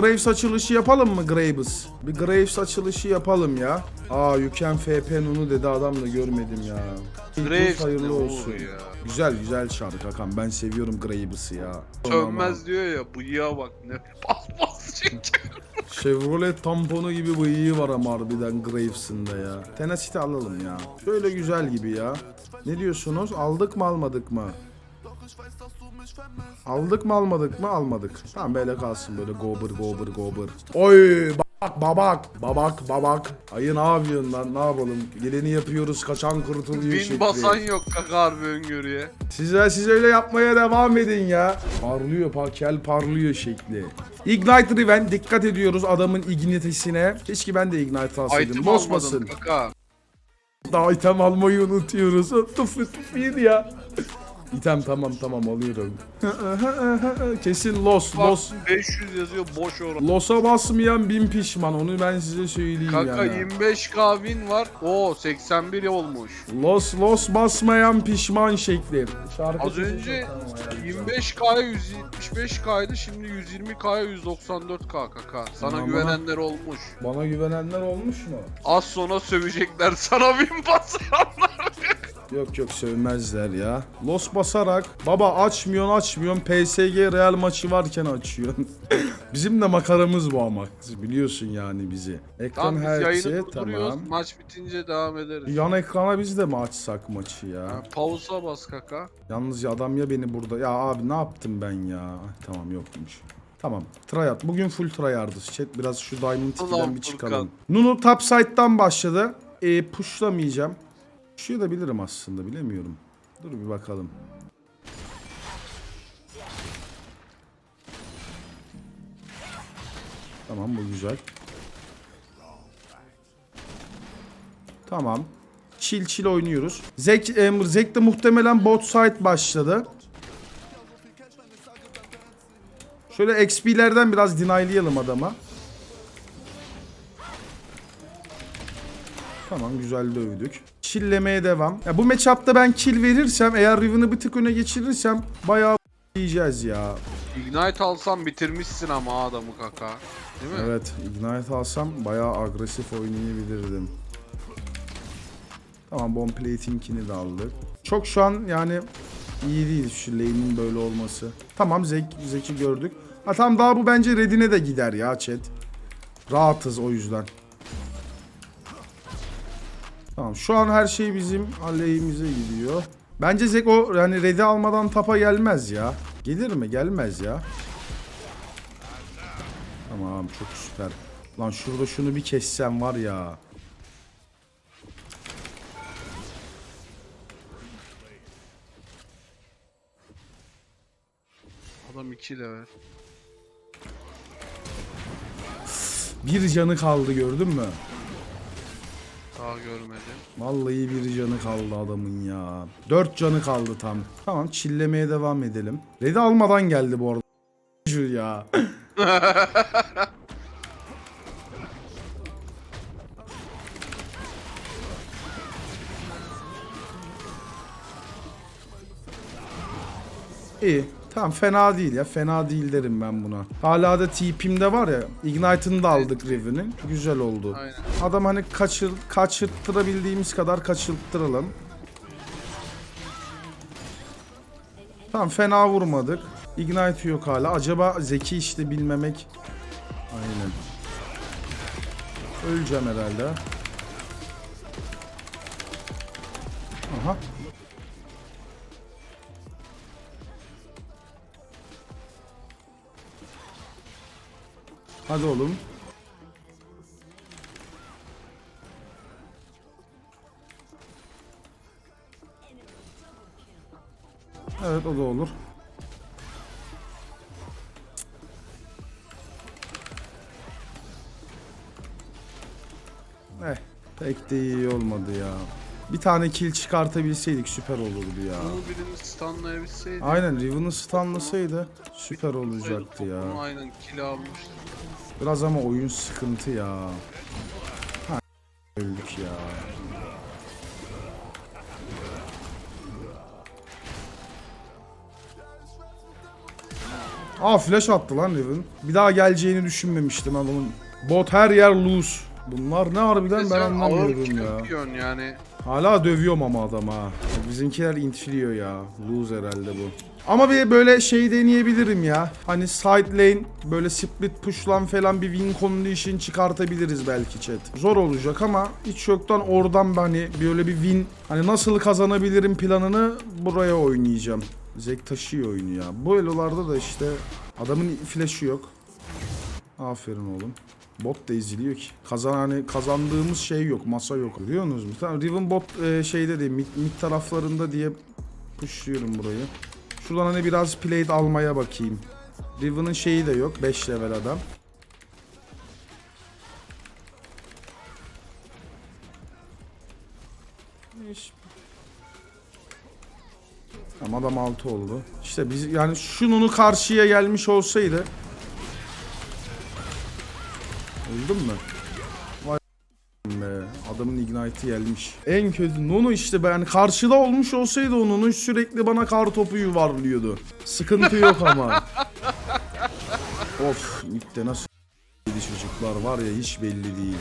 Graves açılışı yapalım mı Graves? Bir Graves açılışı yapalım ya. Aa can FP Nunu dedi adam da görmedim ya. Graves hayırlı olsun. ya. Güzel güzel şarkı Hakan. Ben seviyorum Graves'ı ya. Sönmez diyor ya bıyığa bak ne bas çekiyor. Chevrolet tamponu gibi bıyığı var ama harbiden Graves'ın da ya. Tenacity alalım ya. Şöyle güzel gibi ya. Ne diyorsunuz? Aldık mı almadık mı? Aldık mı almadık mı? Almadık. Tamam böyle kalsın böyle gober gober gober. Oy bak babak babak babak. Ayı ne yapıyorsun lan ne yapalım? Geleni yapıyoruz kaçan kurtuluyor Bin şekli. basan yok kaka harbi öngörüye. Size siz öyle yapmaya devam edin ya. Parlıyor pakel parlıyor şekli. Ignite Riven dikkat ediyoruz adamın ignitesine. Keşke ben de Ignite alsaydım. Bozmasın. Daha item almayı unutuyoruz. Tıfı tıfıydı ya. İtem tamam tamam alıyorum. Kesin loss Bak loss. 500 yazıyor boş oran. Loss'a basmayan bin pişman onu ben size söyleyeyim Kaka yani. 25k win var. Oo 81 olmuş. Loss loss basmayan pişman şekli. Şarkı Az önce 25k'ya 175k'ydı şimdi 120k'ya 194k kaka. Sana Aman. güvenenler olmuş. Bana güvenenler olmuş mu? Az sonra sövecekler sana win basanlar. Yok yok sövmezler ya. Los basarak baba açmıyorsun açmıyorsun PSG Real maçı varken açıyorsun. Bizim de makaramız bu ama. Biliyorsun yani bizi. Ekran Tamam biz yayını hertzi durduruyoruz. tamam. Maç bitince devam ederiz. Yan ekrana biz de mi açsak maçı ya? Ha, Pausa bas kaka. Yalnız ya adam ya beni burada. Ya abi ne yaptım ben ya? Tamam yokmuş. Tamam. Tryhard. Bugün full tryhardız. Chat biraz şu Diamond 2'den Ulan bir Furkan. çıkalım. Nunu top side'dan başladı. E, pushlamayacağım. Push'u da bilirim aslında bilemiyorum. Dur bir bakalım. Tamam bu güzel. Tamam. Chill chill oynuyoruz. Zek, em, Zek de muhtemelen bot side başladı. Şöyle XP'lerden biraz denylayalım adama. Tamam güzel dövdük. Chilllemeye devam. Ya bu matchup'ta ben kill verirsem eğer Riven'ı bir tık öne geçirirsem bayağı yiyeceğiz ya. Ignite alsam bitirmişsin ama adamı kaka. Değil mi? Evet Ignite alsam bayağı agresif oynayabilirdim. Tamam bomb plating'ini de aldık. Çok şu an yani iyi değil şu lane'in böyle olması. Tamam Zek, Zek'i gördük. Ha tamam daha bu bence Red'ine de gider ya chat. Rahatız o yüzden. Tamam şu an her şey bizim aleyhimize gidiyor. Bence Zek o yani Red'i almadan tapa gelmez ya. Gelir mi? Gelmez ya. Tamam çok süper. Lan şurada şunu bir kessem var ya. Adam 2 level. Bir canı kaldı gördün mü? Daha görmedim. Vallahi bir canı kaldı adamın ya. Dört canı kaldı tam. Tamam çillemeye devam edelim. Red'i almadan geldi bu arada. Şu ya. İyi. Tamam fena değil ya. Fena değil derim ben buna. Hala da TP'mde var ya. Ignite'ını da aldık Riven'in. Güzel oldu. Aynen. Adam hani kaçır, kaçırttırabildiğimiz kadar kaçırttıralım. Tamam fena vurmadık. Ignite yok hala. Acaba zeki işte bilmemek. Aynen. Öleceğim herhalde. Aha. Hadi oğlum. Evet o da olur. Eh pek de iyi olmadı ya. Bir tane kill çıkartabilseydik süper olurdu ya. Bunu birini stunlayabilseydi. Aynen Riven'ı stunlasaydı süper olacaktı ya. Aynen kill almıştı. Biraz ama oyun sıkıntı ya. Ha, öldük ya. Aa flash attı lan Riven. Bir daha geleceğini düşünmemiştim adamın. Bot her yer loose. Bunlar ne harbiden ben anlamıyorum ya. yani. Hala dövüyorum ama adama. Bizimkiler intiliyor ya. Lose herhalde bu. Ama bir böyle şey deneyebilirim ya. Hani side lane böyle split push'lan falan bir win condition çıkartabiliriz belki chat. Zor olacak ama hiç yoktan oradan hani böyle bir win hani nasıl kazanabilirim planını buraya oynayacağım. Zek taşıyor oyunu ya. Bu elolarda da işte adamın flash'ı yok. Aferin oğlum. Bot da eziliyor ki. Kazan hani kazandığımız şey yok, masa yok. Görüyorsunuz mu? Tamam, Riven bot e, şeyde değil, mid, mid taraflarında diye pushluyorum burayı. Şuradan hani biraz plate almaya bakayım. Riven'ın şeyi de yok, 5 level adam. Tamam adam 6 oldu. İşte biz yani şununu karşıya gelmiş olsaydı Öldün mü? Vay be. Adamın ignite'ı gelmiş. En kötü Nunu işte ben karşıda olmuş olsaydı o Nunu sürekli bana kar topu yuvarlıyordu. Sıkıntı yok ama. of midde nasıl çocuklar var ya hiç belli değil.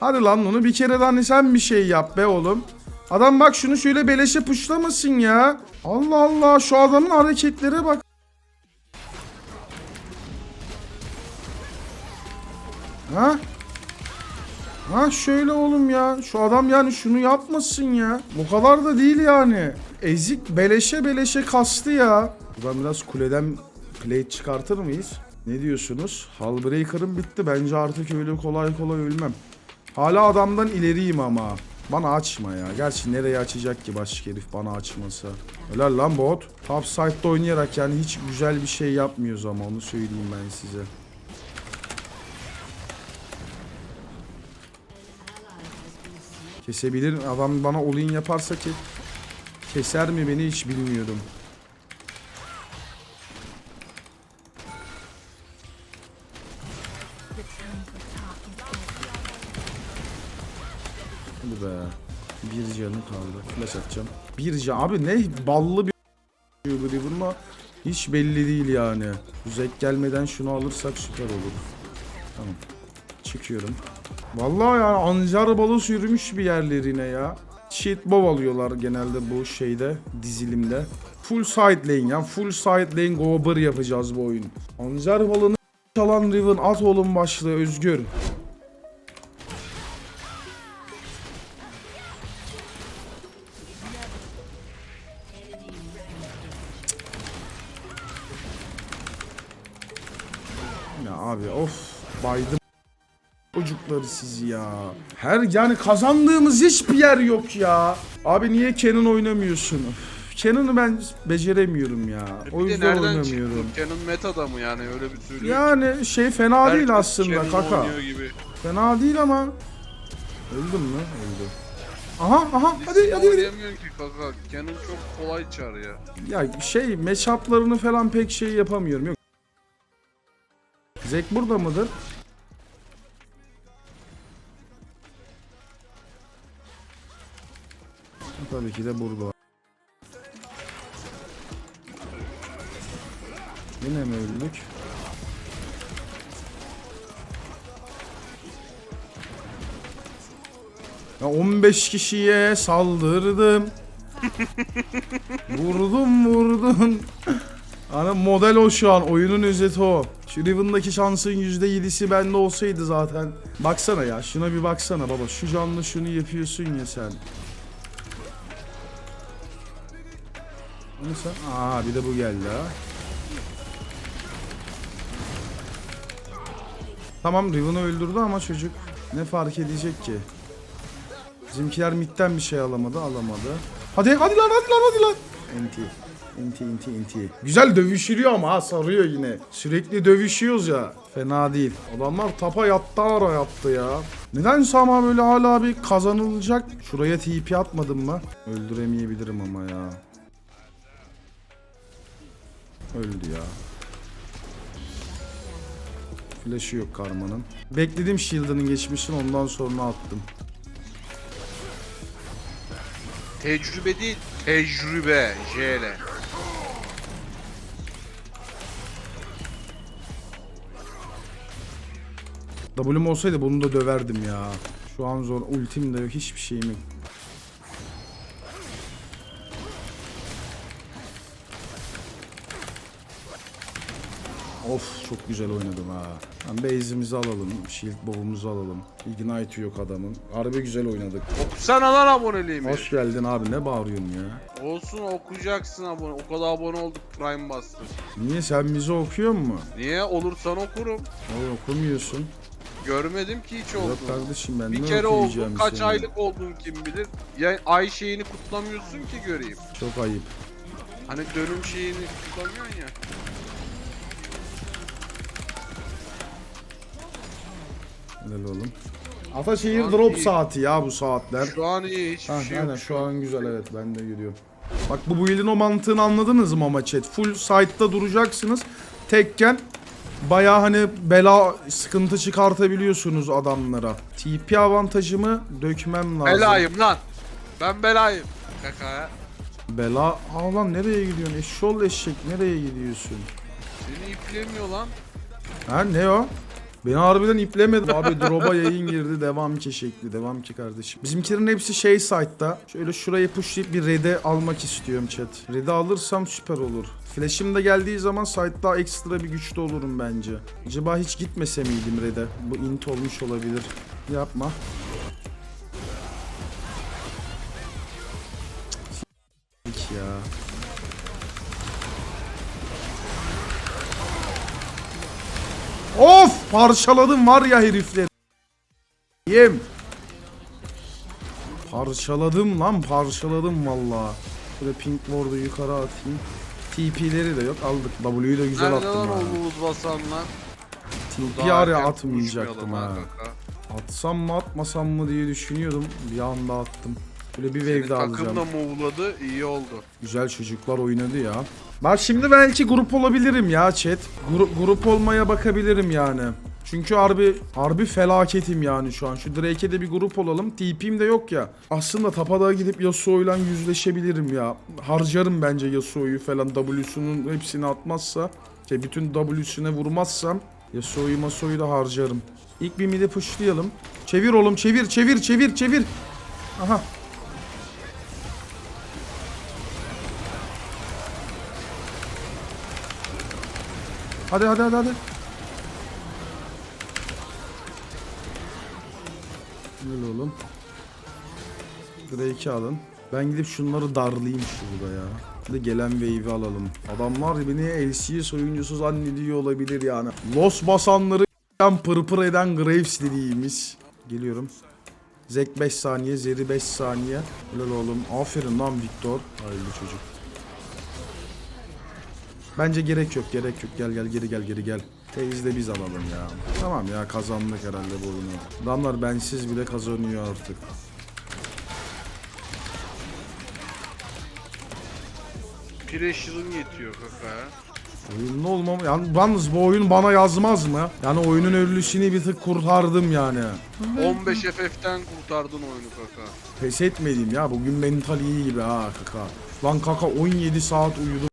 Hadi lan Nunu bir kere de hani sen bir şey yap be oğlum. Adam bak şunu şöyle beleşe puşlamasın ya. Allah Allah şu adamın hareketlere bak. Ha? Ha şöyle oğlum ya. Şu adam yani şunu yapmasın ya. Bu kadar da değil yani. Ezik beleşe beleşe kastı ya. Buradan biraz kuleden plate çıkartır mıyız? Ne diyorsunuz? Hullbreaker'ım bitti. Bence artık öyle kolay kolay ölmem. Hala adamdan ileriyim ama. Bana açma ya. Gerçi nereye açacak ki başka herif bana açmasa. Helal lan bot. Top side'da oynayarak yani hiç güzel bir şey yapmıyoruz ama onu söyleyeyim ben size. Kesebilir. Adam bana all-in yaparsa ki keser mi beni hiç bilmiyorum. Bu be. Bir canı kaldı. Flash atacağım. Bir can. Abi ne ballı bir Riven'la hiç belli değil yani. Zek gelmeden şunu alırsak süper olur. Tamam. Çıkıyorum. Vallahi yani ancar balı sürmüş bir yerlerine ya. Shit bow alıyorlar genelde bu şeyde dizilimde. Full side lane ya. Full side lane gober yapacağız bu oyun. Ancar balını çalan Riven at oğlum başlığı Özgür. Sizi ya. Her yani kazandığımız hiçbir yer yok ya. Abi niye Canon oynamıyorsun? Canon'ı ben beceremiyorum ya. O Bir de yüzden oynamıyorum. Canon meta'da mı yani öyle bir söylüyor. Yani şey fena değil Herkes aslında Canon kaka. gibi. Fena değil ama. Öldüm mü? Öldü. Aha aha hadi Hadi, hadi. hadi. Ki kaka. Canon çok kolay çar ya. Ya şey matchup'larını falan pek şey yapamıyorum. Yok. Zek burada mıdır? Tabii ki de burada. Yine mi öldük? Ya 15 kişiye saldırdım. vurdum vurdum. Hani model o şu an. Oyunun özeti o. Şu Riven'daki şansın %7'si bende olsaydı zaten. Baksana ya. Şuna bir baksana baba. Şu canlı şunu yapıyorsun ya sen. Bunu sen... Aa bir de bu geldi ha. Tamam Riven'ı öldürdü ama çocuk ne fark edecek ki? Bizimkiler midden bir şey alamadı, alamadı. Hadi hadi lan hadi lan hadi lan. Enti. Enti enti enti. Güzel dövüşülüyor ama ha sarıyor yine. Sürekli dövüşüyoruz ya. Fena değil. Adamlar tapa yattı ara yattı ya. Nedense ama böyle hala bir kazanılacak. Şuraya TP atmadım mı? Öldüremeyebilirim ama ya. Öldü ya. Flash'ı yok karmanın. Bekledim shield'ının geçmişini ondan sonra attım. Tecrübe değil, tecrübe. J ile. W'm olsaydı bunu da döverdim ya. Şu an zor. Ultim de yok, hiçbir şeyim yok. Of çok güzel oynadım ha. Lan base'imizi alalım. Shield bow'umuzu alalım. Ignite yok adamın. Harbi güzel oynadık. Okusana lan aboneliğimi. Hoş geldin abi ne bağırıyorsun ya? Olsun okuyacaksın abone. O kadar abone olduk Prime bastır. Niye sen bizi okuyor mu? Niye? Olursan okurum. Oğlum okumuyorsun. Görmedim ki hiç Yok oldu. kardeşim ben Bir ne kere oldun, kaç seni? aylık oldun kim bilir. Ya ay şeyini kutlamıyorsun ki göreyim. Çok ayıp. Hani dönüm şeyini kutlamıyorsun ya. Helal oğlum. Ataşehir drop iyi. saati ya bu saatler. Şu an iyi hiçbir Ha, şey aynen yok. şu an güzel evet ben de görüyorum. Bak bu build'in o mantığını anladınız mı ama chat? Full side'da duracaksınız. Tekken baya hani bela sıkıntı çıkartabiliyorsunuz adamlara. TP avantajımı dökmem lazım. Belayım lan. Ben belayım. Kaka. Bela. Aa lan nereye gidiyorsun? Eşşol eşek nereye gidiyorsun? Seni iplemiyor lan. Ha ne o? Beni harbiden iplemedi. Abi drop'a yayın girdi. Devam ki şekli. Devam ki kardeşim. Bizimkilerin hepsi şey site'da. Şöyle şurayı pushlayıp bir red'e almak istiyorum chat. Red'e alırsam süper olur. Flash'im de geldiği zaman site'da ekstra bir güçlü olurum bence. Acaba hiç gitmese miydim red'e? Bu int olmuş olabilir. Yapma. Parçaladım var ya herifleri. Yem. Parçaladım lan parçaladım valla. Şöyle pink ward'u yukarı atayım. TP'leri de yok aldık. W'yu da güzel Nerede attım lan ha. oğlumuz basanlar? TP araya atmayacaktım ha. Atsam mı atmasam mı diye düşünüyordum. Bir anda attım. Böyle bir wave daha takım alacağım. da movladı iyi oldu. Güzel çocuklar oynadı ya. Bak şimdi belki grup olabilirim ya chat. Gru- grup olmaya bakabilirim yani. Çünkü harbi harbi felaketim yani şu an. Şu Drake'e de bir grup olalım. TP'm de yok ya. Aslında Tapadağ'a gidip Yasuo'yla yüzleşebilirim ya. Harcarım bence Yasuo'yu falan. W'sunun hepsini atmazsa. Şey, bütün W'süne vurmazsam Yasuo'yu Maso'yu da harcarım. İlk bir midi pushlayalım. Çevir oğlum çevir çevir çevir çevir. Aha Hadi hadi hadi hadi. Böyle oğlum. Drake'i alın. Ben gidip şunları darlayayım şurada ya. De gelen wave'i alalım. Adamlar beni LCS oyuncusu zannediyor olabilir yani. Los basanları pırpır eden Graves dediğimiz. Geliyorum. Zek 5 saniye, Zeri 5 saniye. Helal oğlum. Aferin lan Victor. Hayırlı çocuk. Bence gerek yok gerek yok gel gel geri gel geri gel. Teyze biz alalım ya. Tamam ya kazandık herhalde bu oyunu. Adamlar bensiz bile kazanıyor artık. Pressure'ın yetiyor kaka. Oyunlu olmam yani yalnız bu oyun bana yazmaz mı? Yani oyunun ölüsünü bir tık kurtardım yani. 15 FF'ten kurtardın oyunu kaka. Pes etmedim ya bugün mental iyi gibi ha kaka. Lan kaka 17 saat uyudum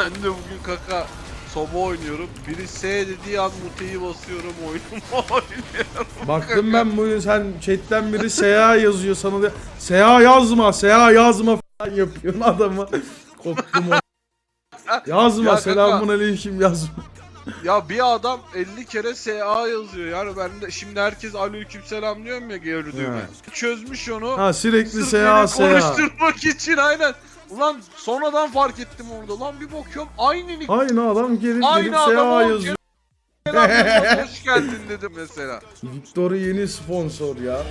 Ben de bugün kaka soba oynuyorum. Biri S dediği an muteyi basıyorum oyunumu oynuyorum. Baktım ben bugün sen chatten biri Seha yazıyor sana da Seha yazma Seha yazma falan yapıyorsun adamı. Koptum o. Yazma Ya kaka. selamun aleyküm yazma. Ya bir adam 50 kere SA yazıyor yani ben de şimdi herkes aleykümselam diyorum ya gördüğüme. Evet. Çözmüş onu. Ha sürekli beni Seha. konuşturmak için aynen. Ulan sonradan fark ettim orada. Lan bir bakıyorum aynı nick. Aynı adam gelip Aynı gelip adam o yazıyor. Selam yazıyor, hoş geldin dedim mesela. Victor'u yeni sponsor ya.